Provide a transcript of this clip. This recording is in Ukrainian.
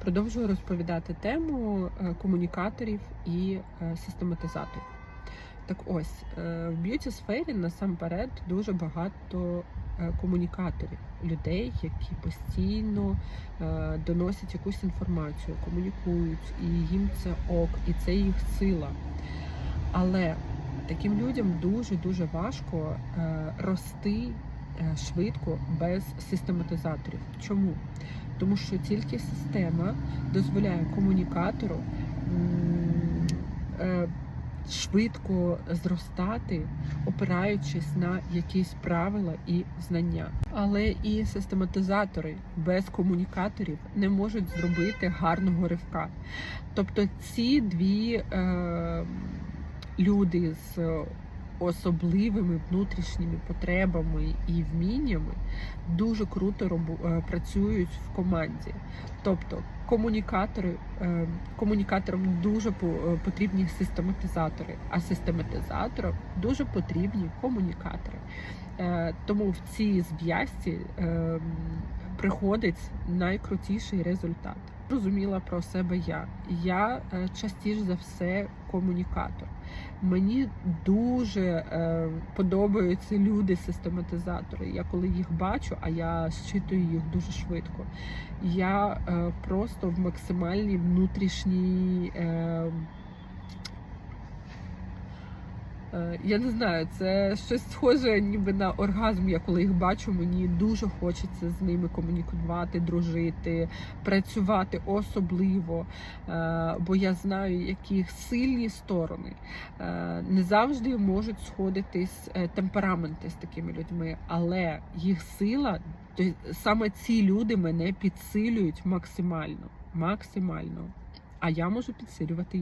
Продовжую розповідати тему е, комунікаторів і е, систематизаторів. Так ось, е, в б'юті сфері насамперед дуже багато комунікаторів, людей, які постійно доносять якусь інформацію, комунікують, і їм це ок, і це їх сила. Але таким людям дуже дуже важко рости швидко без систематизаторів. Чому? Тому що тільки система дозволяє комунікатору е, швидко зростати, опираючись на якісь правила і знання. Але і систематизатори без комунікаторів не можуть зробити гарного ривка. Тобто ці дві е, люди з особливими внутрішніми потребами і вміннями дуже круто робу- е, працюють в команді. Тобто комунікатори, е, комунікаторам дуже е, потрібні систематизатори, а систематизаторам дуже потрібні комунікатори. Тому в цій зв'язці е, приходить найкрутіший результат. Розуміла про себе я. Я е, частіше за все комунікатор. Мені дуже е, подобаються люди-систематизатори. Я коли їх бачу, а я щитую їх дуже швидко. Я е, просто в максимальній внутрішній. Е, Е, Я не знаю, це щось схоже ніби на оргазм. Я коли їх бачу, мені дуже хочеться з ними комунікувати, дружити, працювати особливо, е, бо я знаю, які їх сильні сторони. Е, Не завжди можуть сходитись е, темпераменти з такими людьми, але їх сила, то саме ці люди мене підсилюють максимально. Максимально. А я можу підсилювати їх.